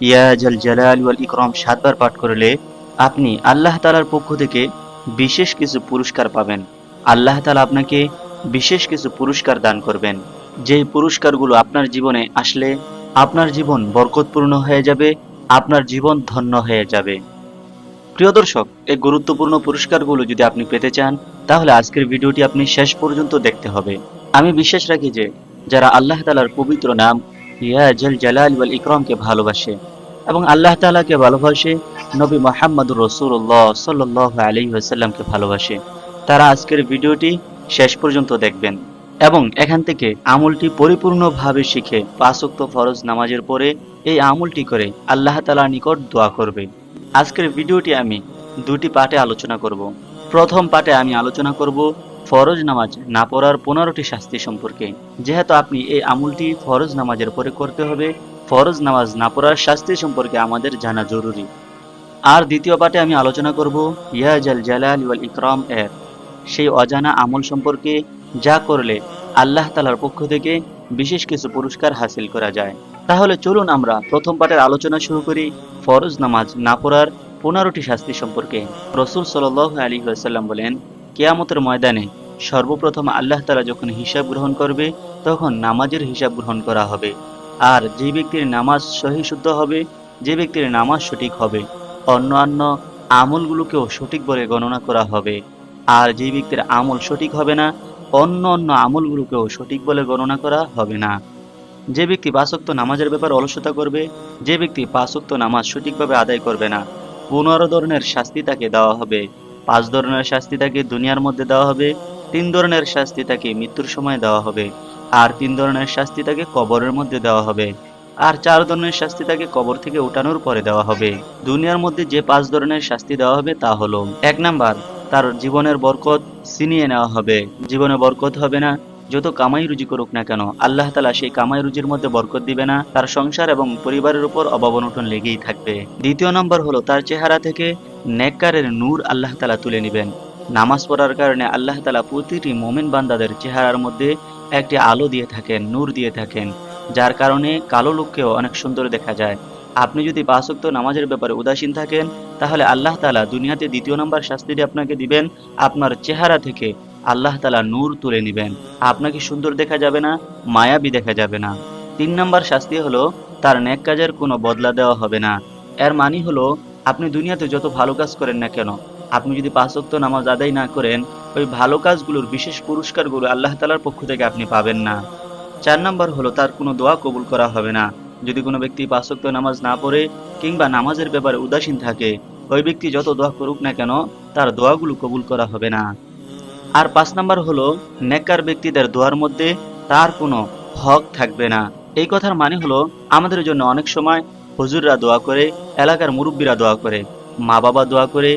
ইয়া জাল জালাল ওয়াল ইকরাম সাতবার পাঠ করলে আপনি আল্লাহ তালার পক্ষ থেকে বিশেষ কিছু পুরস্কার পাবেন। আল্লাহ তালা আপনাকে বিশেষ কিছু পুরস্কার দান করবেন। যেই পুরস্কারগুলো আপনার জীবনে আসলে আপনার জীবন বরকতপূর্ণ হয়ে যাবে, আপনার জীবন ধন্য হয়ে যাবে। প্রিয় দর্শক, এই গুরুত্বপূর্ণ পুরস্কারগুলো যদি আপনি পেতে চান, তাহলে আজকের ভিডিওটি আপনি শেষ পর্যন্ত দেখতে হবে। আমি বিশ্বাস রাখি যে যারা আল্লাহ তালার পবিত্র নাম ইয়া জল জালাল ওয়াল ভালোবাসে এবং আল্লাহ ভালোবাসে, নবী ভালোবাসে। তারা আজকের ভিডিওটি শেষ পর্যন্ত দেখবেন এবং এখান থেকে আমলটি পরিপূর্ণভাবে শিখে পাঁচোক্ত ফরজ নামাজের পরে এই আমলটি করে আল্লাহ তালার নিকট দোয়া করবে। আজকের ভিডিওটি আমি দুটি পার্টে আলোচনা করব। প্রথম পার্টে আমি আলোচনা করব ফরজ নামাজ না পড়ার পনেরোটি শাস্তি সম্পর্কে। যেহেতু আপনি এই আমলটি ফরজ নামাজের পরে করতে হবে, ফরজ নামাজ না পড়ার শাস্তি সম্পর্কে আমাদের জানা জরুরি। আর দ্বিতীয় পার্টে আমি আলোচনা করব, ইয়া জাল জালাল ওয়াল ইকরাম এর। সেই অজানা আমল সম্পর্কে যা করলে আল্লাহ তালার পক্ষ থেকে বিশেষ কিছু পুরস্কার হাসিল করা যায়। তাহলে চলুন আমরা প্রথম পাঠের আলোচনা শুরু করি, ফরজ নামাজ না পড়ার পনেরোটি শাস্তি সম্পর্কে। রসুল সাল আলী আসাল্লাম বলেন কেয়ামতের ময়দানে সর্বপ্রথম আল্লাহ তালা যখন হিসাব গ্রহণ করবে, তখন নামাজের হিসাব গ্রহণ করা হবে। আর যে ব্যক্তির নামাজ সহি শুদ্ধ হবে, যে ব্যক্তির নামাজ সঠিক হবে, অন্যান্য আমলগুলোকেও সঠিক বলে গণনা করা হবে। আর যে ব্যক্তির আমল সঠিক হবে না অন্য অন্য আমলগুলোকেও সঠিক বলে গণনা করা হবে না। যে ব্যক্তি পাঁচক্ত নামাজের ব্যাপারে অলসতা করবে, যে ব্যক্তি পাঁচক্ত নামাজ সঠিকভাবে আদায় করবে না পনেরো ধরনের শাস্তি তাকে দেওয়া হবে। পাঁচ ধরনের শাস্তি তাকে দুনিয়ার মধ্যে দেওয়া হবে, তিন ধরনের শাস্তি তাকে মৃত্যুর সময় দেওয়া হবে, আর তিন ধরনের শাস্তি তাকে কবরের মধ্যে দেওয়া হবে, আর চার ধরনের শাস্তি তাকে কবর থেকে উঠানোর পরে দেওয়া হবে। দুনিয়ার মধ্যে যে পাঁচ ধরনের শাস্তি দেওয়া হবে তা হলো, এক নাম্বার, তার জীবনের বরকত ছিনিয়ে নেওয়া হবে। জীবনে বরকত হবে না, যত কামাই রুজি করুক না কেন, আল্লাহ তালা সেই কামাই রুজির মধ্যে বরকত দিবে না, তার সংসার এবং পরিবারের উপর অবনটন লেগেই থাকবে। দ্বিতীয় নম্বর হলো, তার চেহারা থেকে নেককারের নূর আল্লাহ তালা তুলে নেবেন। নামাজ পড়ার কারণে আল্লাহ তালা প্রতিটি মোমেন বান্দাদের চেহারার মধ্যে একটি আলো দিয়ে থাকেন, নূর দিয়ে থাকেন, যার কারণে কালো লোককেও অনেক সুন্দর দেখা যায়। আপনি যদি পাঁচক্ত নামাজের ব্যাপারে উদাসীন থাকেন, তাহলে আল্লাহ তালা দুনিয়াতে দ্বিতীয় নম্বর শাস্তিটি আপনাকে দিবেন। আপনার চেহারা থেকে আল্লাহ তালা নূর তুলে নেবেন। আপনাকে সুন্দর দেখা যাবে না, মায়াবী দেখা যাবে না। তিন নম্বর শাস্তি হলো, তার নেক কাজের কোনো বদলা দেওয়া হবে না। এর মানি হলো আপনি দুনিয়াতে যত ভালো কাজ করেন না কেন, আপনি যদি পাঁচক্ত নামাজ আদায় না করেন, ওই ভালো কাজগুলোর বিশেষ পুরস্কারগুলো আল্লাহ তালার পক্ষ থেকে আপনি পাবেন না। চার নম্বর হলো, তার কোনো দোয়া কবুল করা হবে না। যদি কোনো ব্যক্তি পাঁচক্ত নামাজ না পড়ে কিংবা নামাজের ব্যাপারে উদাসীন থাকে, ওই ব্যক্তি যত দোয়া করুক না কেন, তার দোয়াগুলো কবুল করা হবে না। আর পাঁচ নাম্বার হলো, নেককার ব্যক্তিদের দোয়ার মধ্যে তার কোনো হক থাকবে না। এই কথার মানে হলো, আমাদের জন্য অনেক সময় হুজুররা দোয়া করে, এলাকার মুরব্বীরা দোয়া করে মা বাবা দোয়া করে।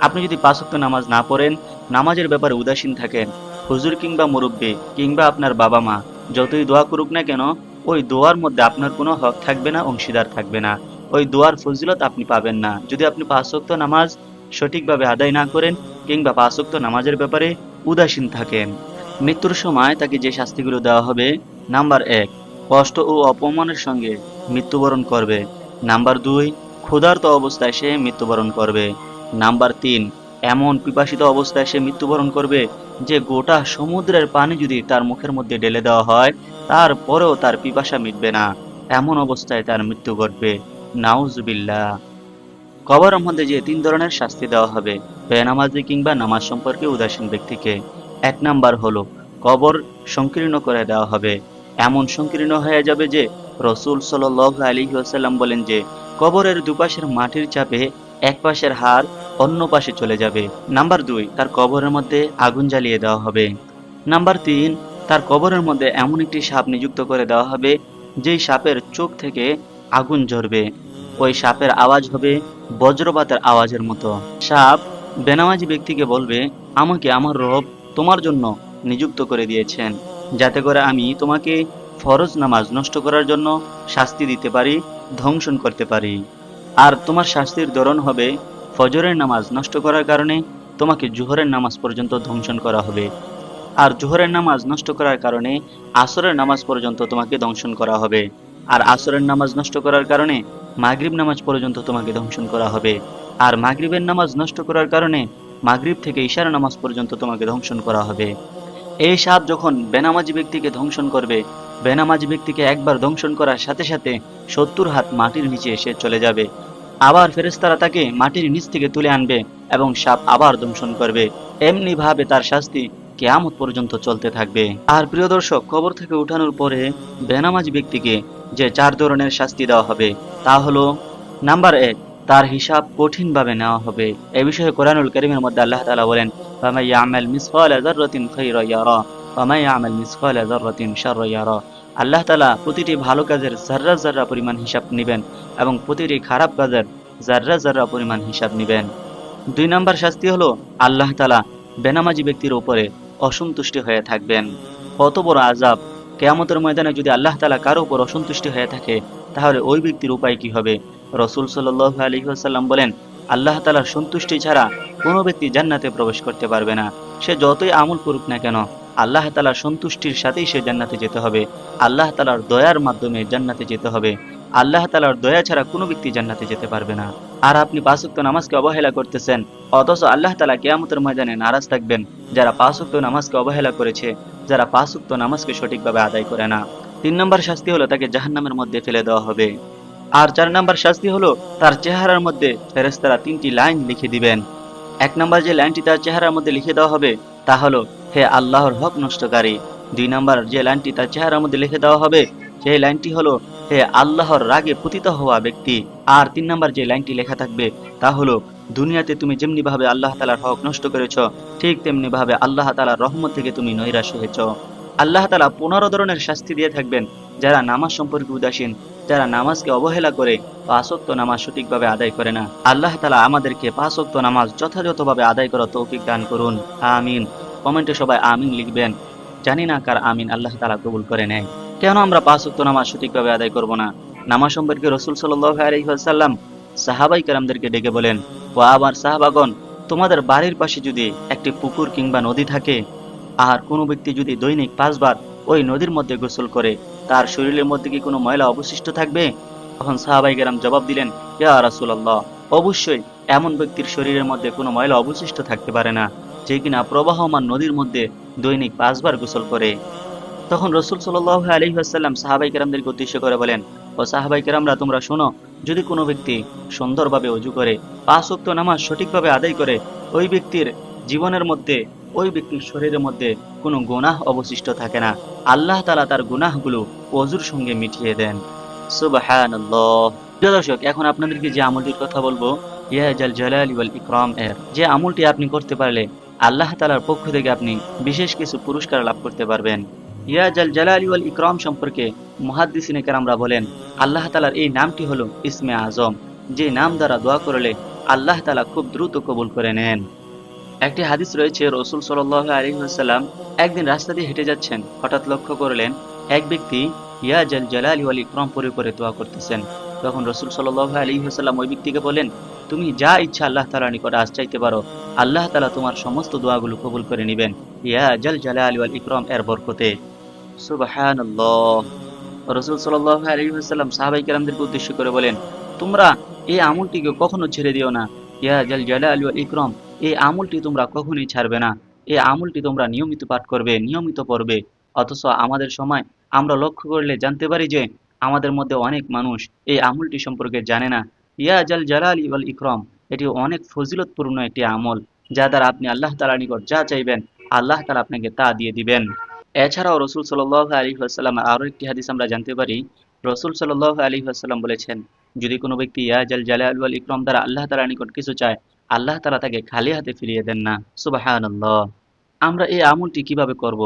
আপনি যদি পাঁচক্ত নামাজ না পড়েন, নামাজের ব্যাপারে উদাসীন থাকেন। হুজুর কিংবা মুরব্বী কিংবা আপনার বাবা মা যতই দোয়া করুক না কেন, ওই দোয়ার মধ্যে আপনার কোনো হক থাকবে না, অংশীদার থাকবে না। ওই দোয়ার ফজিলত আপনি পাবেন না। যদি আপনি পাঁচক্ত নামাজ সঠিকভাবে আদায় না করেন কিংবা পাঁচক্ত নামাজের ব্যাপারে উদাসীন থাকেন, মৃত্যুর সময় তাকে যে শাস্তিগুলো দেওয়া হবে, নাম্বার এক, কষ্ট ও অপমানের সঙ্গে মৃত্যুবরণ করবে। নাম্বার দুই, ক্ষুধার্ত অবস্থায় সে মৃত্যুবরণ করবে। নাম্বার তিন, এমন পিপাসিত অবস্থায় সে মৃত্যুবরণ করবে যে গোটা সমুদ্রের পানি যদি তার মুখের মধ্যে ঢেলে দেওয়া হয়, তারপরেও তার পিপাসা মিটবে না। এমন অবস্থায় তার মৃত্যু ঘটবে। নাউজবিল্লা কবরের মধ্যে যে তিন ধরনের শাস্তি দেওয়া হবে, বেনামাজি কিংবা নামাজ সম্পর্কে উদাসীন ব্যক্তিকে। এক নাম্বার হলো, কবর সংকীর্ণ করে দেওয়া হবে। এমন সংকীর্ণ হয়ে যাবে যে রসুল সাল আলী আসাল্লাম বলেন যে, কবরের দুপাশের মাটির চাপে এক পাশের হার অন্য পাশে চলে যাবে। নাম্বার দুই, তার কবরের মধ্যে আগুন জ্বালিয়ে দেওয়া হবে। নাম্বার তিন, তার কবরের মধ্যে এমন একটি সাপ নিযুক্ত করে দেওয়া হবে, যেই সাপের চোখ থেকে আগুন ঝরবে। ওই সাপের আওয়াজ হবে বজ্রপাতের আওয়াজের মতো। সাপ বেনামাজি ব্যক্তিকে বলবে, আমাকে আমার রব তোমার জন্য নিযুক্ত করে দিয়েছেন, যাতে করে আমি তোমাকে ফরজ নামাজ নষ্ট করার জন্য শাস্তি দিতে পারি, ধ্বংসন করতে পারি। আর তোমার শাস্তির ধরন হবে, ফজরের নামাজ নষ্ট করার কারণে তোমাকে জোহরের নামাজ পর্যন্ত ধ্বংসন করা হবে। আর জোহরের নামাজ নষ্ট করার কারণে আসরের নামাজ পর্যন্ত তোমাকে দংশন করা হবে। আর আসরের নামাজ নষ্ট করার কারণে মাগরিব নামাজ পর্যন্ত তোমাকে ধ্বংসন করা হবে। আর মাগরিবের নামাজ নষ্ট করার কারণে মাগরিব থেকে ইশারা নামাজ পর্যন্ত তোমাকে ধ্বংসন করা হবে। এই সাপ যখন বেনামাজি ব্যক্তিকে ধ্বংসন করবে বেনামাজি ব্যক্তিকে একবার ধ্বংসন করার সাথে সাথে সত্তর হাত মাটির নিচে এসে চলে যাবে। আবার ফেরেস্তারা তাকে মাটির নিচ থেকে তুলে আনবে এবং সাপ আবার দংশন করবে। এমনি ভাবে তার শাস্তি কেয়ামত পর্যন্ত চলতে থাকবে। আর প্রিয় দর্শক কবর থেকে উঠানোর পরে বেনামাজি ব্যক্তিকে যে চার ধরনের শাস্তি দেওয়া হবে, তা হলো, নাম্বার এক, তার হিসাব কঠিনভাবে নেওয়া হবে। এ বিষয়ে কোরআনুল করিমের মধ্যে আল্লাহ তালা বলেন আল্লাহ তাআলা প্রতিটি ভালো কাজের পরিমাণ হিসাব নেবেন এবং প্রতিটি খারাপ কাজের পরিমাণ হিসাব নেবেন। দুই নম্বর শাস্তি হলো আল্লাহ তাআলা বেনামাজি ব্যক্তির উপরে অসন্তুষ্টি হয়ে থাকবেন। কত বড় আজাব কেয়ামতের ময়দানে যদি আল্লাহ তালা কারও উপর অসন্তুষ্টি হয়ে থাকে, তাহলে ওই ব্যক্তির উপায় কি হবে? রসুল সাল্লাহ আলহিহাসাল্লাম বলেন, আল্লাহ তালার সন্তুষ্টি ছাড়া কোনো ব্যক্তি জান্নাতে প্রবেশ করতে পারবে না। সে যতই আমল করুক না কেন আল্লাহ তালার সন্তুষ্টির সাথেই সে জান্নাতে যেতে হবে। আল্লাহ তালার দয়ার মাধ্যমে জান্নাতে যেতে হবে। আল্লাহ তালার দয়া ছাড়া কোনো ব্যক্তি জান্নাতে যেতে পারবে না। আর আপনি পাঁচক্ত নামাজকে অবহেলা করতেছেন, অথচ আল্লাহ তালা কেয়ামতের ময়দানে নারাজ থাকবেন। যারা পাঁচক্ত নামাজকে অবহেলা করেছে, যারা পাঁচক্ত নামাজকে সঠিকভাবে আদায় করে না। তিন নম্বর শাস্তি হলো তাকে জাহান্নামের মধ্যে ফেলে দেওয়া হবে। আর চার নম্বর শাস্তি হলো তার চেহারার মধ্যে ফেরেস্তারা তিনটি লাইন লিখে দিবেন। এক নম্বর যে লাইনটি তার চেহারার মধ্যে লিখে দেওয়া হবে, তা হলো হে আল্লাহর হক নষ্টকারী, দুই নাম্বার যে লাইনটি তার চেহারার মধ্যে লিখে দেওয়া হবে, সেই লাইনটি হলো, হে আল্লাহর রাগে পতিত হওয়া ব্যক্তি। আর তিন নাম্বার যে লাইনটি লেখা থাকবে, তা হলো, দুনিয়াতে তুমি যেমনি ভাবে আল্লাহ তালার হক নষ্ট করেছ, ঠিক তেমনি ভাবে আল্লাহ তালার রহমত থেকে তুমি নৈরাশ হয়েছ। আল্লাহ তালা পনেরো ধরনের শাস্তি দিয়ে থাকবেন, যারা নামাজ সম্পর্কে উদাসীন, যারা নামাজকে অবহেলা করে পাঁচক্ত নামাজ সঠিকভাবে আদায় করে না। আল্লাহ তালা আমাদেরকে পাঁচক্ত নামাজ যথাযথভাবে আদায় করা তৌফিক দান করুন। আমিন। কমেন্টে সবাই আমিন লিখবেন। জানি না কার আমিন আল্লাহ তালা কবুল করে নেয়। কেন আমরা পাঁচক্ত নামাজ সঠিকভাবে আদায় করব না? নামাজ সম্পর্কে রসুল সাল্লাহ সাহাবাই কারামদেরকে ডেকে বলেন ও আবার সাহাবাগন তোমাদের বাড়ির পাশে যদি একটি পুকুর কিংবা নদী থাকে, আর কোনো ব্যক্তি যদি দৈনিক পাঁচবার ওই নদীর মধ্যে গোসল করে, তার শরীরের মধ্যে কি কোনো ময়লা অবশিষ্ট থাকবে? তখন সাহাবাই গেরাম জবাব দিলেন, ইয়া রাসুলাল্লাহ, অবশ্যই এমন ব্যক্তির শরীরের মধ্যে কোনো ময়লা অবশিষ্ট থাকতে পারে না। যে কিনা প্রবাহমান নদীর মধ্যে দৈনিক পাঁচবার গোসল করে। তখন রসুল সাল্লাহ আলহিহাসাল্লাম সাহাবাই কেরামদেরকে উদ্দেশ্য করে বলেন, ও সাহাবাই কেরামরা, তোমরা শোনো, যদি কোনো ব্যক্তি সুন্দরভাবে অজু করে, পাঁচ ওয়াক্ত নামাজ সঠিকভাবে আদায় করে, ওই ব্যক্তির জীবনের মধ্যে, ওই ব্যক্তির শরীরের মধ্যে কোনো গুনাহ অবশিষ্ট থাকে না। আল্লাহ তালা তার গুনাহগুলো অজুর সঙ্গে মিটিয়ে দেন। দর্শক, এখন আপনাদেরকে যে আমলটির কথা বলব, ইয়া জাল জালালি ইকরাম এর, যে আমলটি আপনি করতে পারলে আল্লাহ তালার পক্ষ থেকে আপনি বিশেষ কিছু পুরস্কার লাভ করতে পারবেন। ইয়া জাল জালালি ওয়াল ইকরাম সম্পর্কে মুহাদ্দিসিনে কেরামরা বলেন, আল্লাহ তালার এই নামটি হলো ইসমে আজম, যে নাম দ্বারা দোয়া করলে আল্লাহ তালা খুব দ্রুত কবুল করে নেন। একটি হাদিস রয়েছে, রসুল সাল্লাহ আলহিহাসাল্লাম একদিন রাস্তা দিয়ে হেঁটে যাচ্ছেন, হঠাৎ লক্ষ্য করলেন এক ব্যক্তি ইয়া জাল জালালি ওয়াল ইকরাম পরে পরে দোয়া করতেছেন। তখন রসুল সাল্লাহ আলহিহাসাল্লাম ওই ব্যক্তিকে বলেন তুমি যা ইচ্ছা আল্লাহ তালার নিকট আজ চাইতে পারো, আল্লাহ তালা তোমার সমস্ত দোয়াগুলো কবুল করে নেবেন। ইয়া জল জাল জালালি ওয়াল ইকরাম, এর বরকতে। সুবহানাল্লাহ। রসুল আলহিহাসাল্লাম সাহাবাই কেরামদেরকে উদ্দেশ্য করে বলেন, তোমরা এই আমলটিকে কখনো ছেড়ে দিও না। ইয়া জল জাল জালালি ওয়াল ইকরাম, এই আমলটি তোমরা কখনোই ছাড়বে না। এই আমলটি তোমরা নিয়মিত পাঠ করবে, নিয়মিত পড়বে। অথচ আমাদের সময় আমরা লক্ষ্য করলে জানতে পারি যে আমাদের মধ্যে অনেক মানুষ এই আমলটি সম্পর্কে জানে না। ইয়া জাল জালালি ওয়াল ইকরাম। এটি অনেক ফজিলতপূর্ণ একটি আমল যা দ্বারা আপনি আল্লাহ তালা নিকট যা চাইবেন, আল্লাহ তালা আপনাকে তা দিয়ে দিবেন। এছাড়াও রসুল সাল্লাহ আলী আসাল্লাম আরও একটি হাদিস আমরা জানতে পারি। রসুল সাল্লাহ আলী আসাল্লাম বলেছেন, যদি কোনো ব্যক্তি ইয়া জাল জালাল ওয়াল ইকরাম দ্বারা আল্লাহ তালা নিকট কিছু চায়, আল্লাহ তালা তাকে খালি হাতে ফিরিয়ে দেন না। সুবাহান্লাহ আমরা এই আমলটি কীভাবে করব।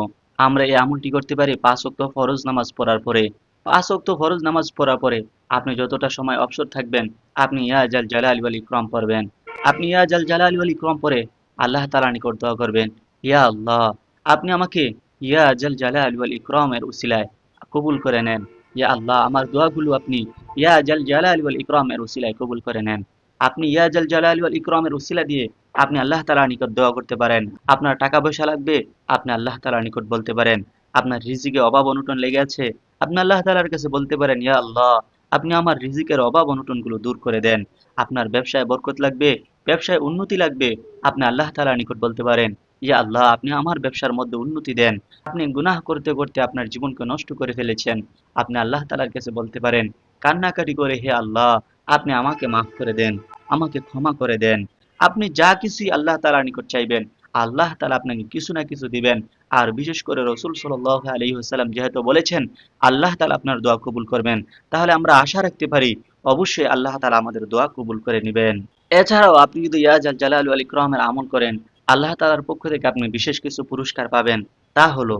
আমরা এই আমলটি করতে পারি পাঁচ অক্ত ফরজ নামাজ পড়ার পরে। পাঁচ অক্ত ফরজ নামাজ পড়ার পরে আপনি যতটা সময় অবসর থাকবেন, আপনি ইয়া জাল জালাল ওয়াল ইকরাম পড়বেন। আপনি ইয়া জাল জালাল ওয়াল ইকরাম পরে আল্লাহ তালা নিকট দোয়া করবেন। ইয়া আল্লাহ, আপনি আমাকে ইয়া জাল জালাল ওয়াল ইকরামের উসিলায় কবুল করে নেন। ইয়া আল্লাহ, আমার দোয়াগুলো আপনি ইয়া জাল জালাল ওয়াল ইকরামের উসিলায় কবুল করে নেন। আপনি ইয়া জাল জালাল ওয়াল ইকরামের উসিলা দিয়ে আপনি আল্লাহ তালা নিকট দোয়া করতে পারেন। আপনার টাকা পয়সা লাগবে, আপনি আল্লাহ তালা নিকট বলতে পারেন। আপনার রিজিকে অভাব অনুটন লেগে আছে, আপনি আল্লাহ তালার কাছে বলতে পারেন, ইয়া আল্লাহ আপনি আমার রিজিকের অভাব অনটনগুলো দূর করে দেন। আপনার ব্যবসায় বরকত লাগবে, ব্যবসায় উন্নতি লাগবে। আপনি আল্লাহ তাআলার নিকট বলতে পারেন, ইয়া আল্লাহ, আপনি আমার ব্যবসার মধ্যে উন্নতি দেন। আপনি গুনাহ করতে করতে আপনার জীবনকে নষ্ট করে ফেলেছেন। আপনি আল্লাহ তাআলার কাছে বলতে পারেন, কান্নাকাটি করে হে আল্লাহ, আপনি আমাকে মাফ করে দেন, আমাকে ক্ষমা করে দেন। আপনি যা কিছুই আল্লাহ তাআলার নিকট চাইবেন, আল্লাহ তালা আপনাকে কিছু না কিছু দিবেন। আর বিশেষ করে রসুল সাল্লাহ আলী হাসাল্লাম যেহেতু বলেছেন, আল্লাহ তাআলা আপনার দোয়া কবুল করবেন, তাহলে আমরা আশা রাখতে পারি অবশ্যই আল্লাহ তাআলা আমাদের দোয়া কবুল করে নেবেন। এছাড়াও আপনি যদি ইয়াজ আল জালাল আল ইকরামের আমল করেন, আল্লাহ তাআলার পক্ষ থেকে আপনি বিশেষ কিছু পুরস্কার পাবেন, তা হলো,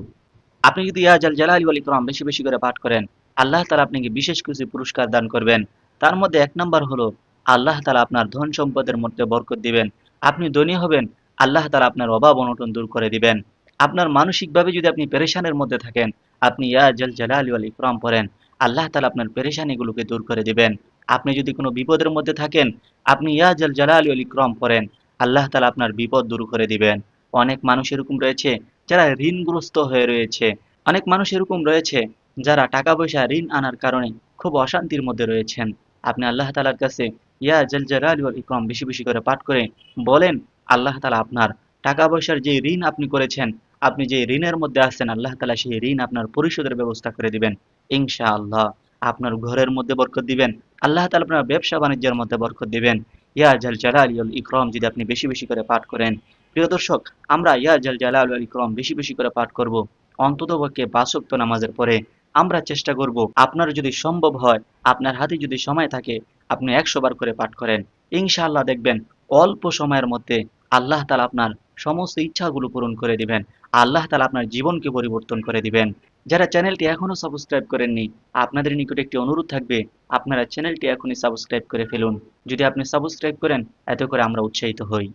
আপনি যদি ইয়াজ আল জালাল আল ইকরাম বেশি বেশি করে পাঠ করেন, আল্লাহ তাআলা আপনাকে বিশেষ কিছু পুরস্কার দান করবেন। তার মধ্যে এক নম্বর হলো, আল্লাহ তালা আপনার ধন সম্পদের মধ্যে বরকত দিবেন, আপনি ধনী হবেন, আল্লাহ তালা আপনার অভাব অনটন দূর করে দিবেন। আপনার মানসিকভাবে যদি আপনি পেরেশানের মধ্যে থাকেন, আপনি ইয়া জাল জালাল ওয়াল ইকরাম পড়েন, আল্লাহ তালা আপনার পেরেশানিগুলোকে দূর করে দিবেন। আপনি যদি কোনো বিপদের মধ্যে থাকেন, আপনি ইয়া জাল জালাল ওয়াল ইকরাম পড়েন, আল্লাহ তালা আপনার বিপদ দূর করে দিবেন। অনেক মানুষ এরকম রয়েছে যারা ঋণগ্রস্ত হয়ে রয়েছে। অনেক মানুষ এরকম রয়েছে যারা টাকা পয়সা ঋণ আনার কারণে খুব অশান্তির মধ্যে রয়েছেন। আপনি আল্লাহ তালার কাছে ইয়া জাল জালাল ওয়াল ইকরাম বেশি বেশি করে পাঠ করে বলেন, আল্লাহ তালা আপনার টাকা পয়সার যে ঋণ আপনি করেছেন আপনি যে ঋণের মধ্যে আছেন, আল্লাহ তালা সেই ঋণ আপনার পরিশোধের ব্যবস্থা করে দিবেন। ইনশাআল্লাহ আপনার ঘরের মধ্যে বরকত দিবেন, আল্লাহ তাআলা আপনার ব্যবসা বাণিজ্যের মধ্যে বরকত দিবেন। ইয়া জাল জালাল ইকরাম, যদি আপনি বেশি বেশি করে পাঠ করেন। প্রিয় দর্শক, আমরা ইয়া জাল জালাল ইকরাম বেশি বেশি করে পাঠ করব। অন্ততপক্ষে ওয়াক্ত নামাজের পরে আমরা চেষ্টা করব, আপনার যদি সম্ভব হয়, আপনার হাতে যদি সময় থাকে, আপনি একশো বার করে পাঠ করেন। ইনশাআল্লাহ দেখবেন, অল্প সময়ের মধ্যে আল্লাহ তালা আপনার সমস্ত ইচ্ছাগুলো পূরণ করে দিবেন। আল্লাহ তালা আপনার জীবনকে পরিবর্তন করে দিবেন। যারা চ্যানেলটি এখনও সাবস্ক্রাইব করেননি, আপনাদের নিকট একটি অনুরোধ থাকবে, আপনারা চ্যানেলটি এখনই সাবস্ক্রাইব করে ফেলুন। যদি আপনি সাবস্ক্রাইব করেন, এত করে আমরা উৎসাহিত হই।